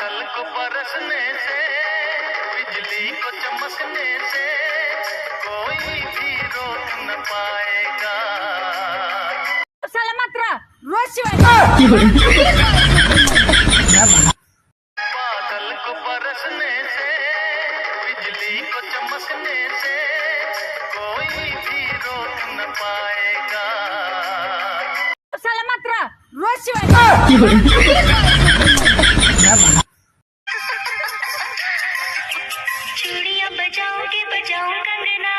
बादल को बरसने से बिजली को चमकने से कोई भी रोक न पाएगा। साला मात्र रोज शिवाय. बादल को बरसने से बिजली को चमकने से कोई भी रोक न पाएगा। साला मात्र रोज शिवाय. कंगना।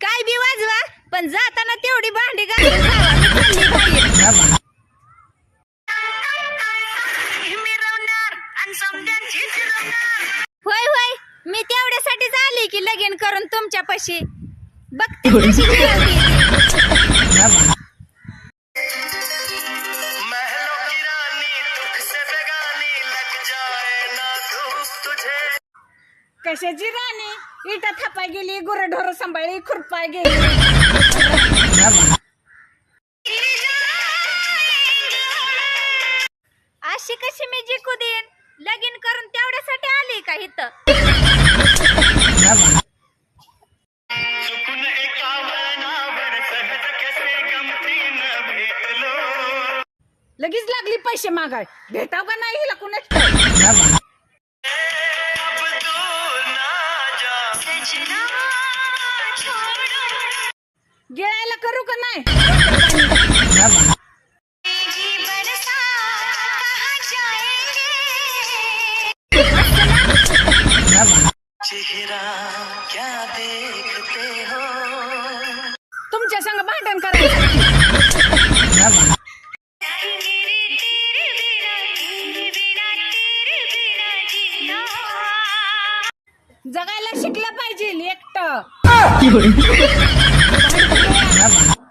काय बी वाजवा पण जाताना तेवढी भांडी घालून जावा. मी आणि होय होय मी तेवढ्यासाठीच आली की लगीन करून तुमच्यापाशी. बघते कशी कशाची राणी? इटा थापाय गेली गुरढोर सांभाळी खुरपाय गेली. अशी कशी मी जिकू देईन? लगीन करून तेवढ्यासाठी आली का इथं? लगेच लागली पैसे मागाय. भेटाव का नाही हिला कुणाच? गिळायला करू का नाही? चेहरा क्या देखते हो? तुमच्या संग भांडण करायचं. जगायला शिकलं पाहिजे एकट.